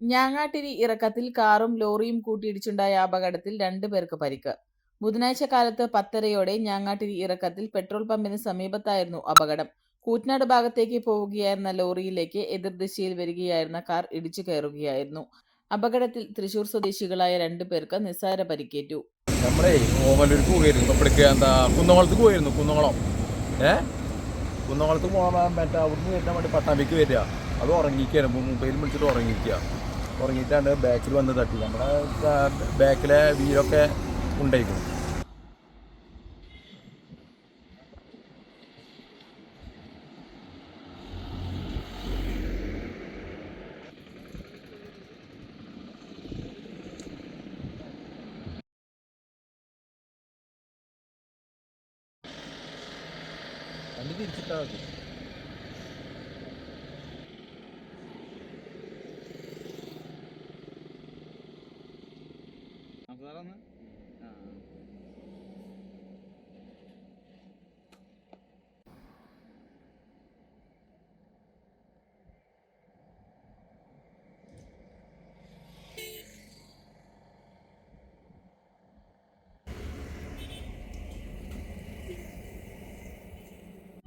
ഞാങ്ങാട്ടിരി ഇറക്കത്തിൽ കാറും ലോറിയും കൂട്ടിയിടിച്ചുണ്ടായ അപകടത്തിൽ രണ്ടു പേർക്ക് പരിക്ക്. ബുധനാഴ്ച കാലത്ത് പത്തരയോടെ ഞാങ്ങാട്ടിരി ഇറക്കത്തിൽ പെട്രോൾ പമ്പിന് സമീപത്തായിരുന്നു അപകടം. കൂറ്റനാട് ഭാഗത്തേക്ക് പോവുകയായിരുന്ന ലോറിയിലേക്ക് എതിർദിശയിൽ വരികയായിരുന്ന കാർ ഇടിച്ചു കയറുകയായിരുന്നു. അപകടത്തിൽ തൃശൂർ സ്വദേശികളായ രണ്ടു പേർക്ക് നിസ്സാര പരിക്കേറ്റു. ഓമലൂർക്ക് പോയിരുന്നു പോകാൻ മറ്റേ അവിടുന്ന് വരുന്ന വേണ്ടി പട്ടാമ്പിക്ക് വരിക. അത് ഉറങ്ങിക്കുകയാണ് മൊബൈൽ വിളിച്ചിട്ട് ഉറങ്ങിക്കുക ഉറങ്ങിയിട്ടാണ് ബാക്കിൽ വന്ന് തട്ടി നമ്മുടെ ബാക്കിലെ വീലൊക്കെ ഉണ്ടായിരിക്കും. വണ്ടി തിരിച്ചിട്ടാ സാറൊന്ന് ആ.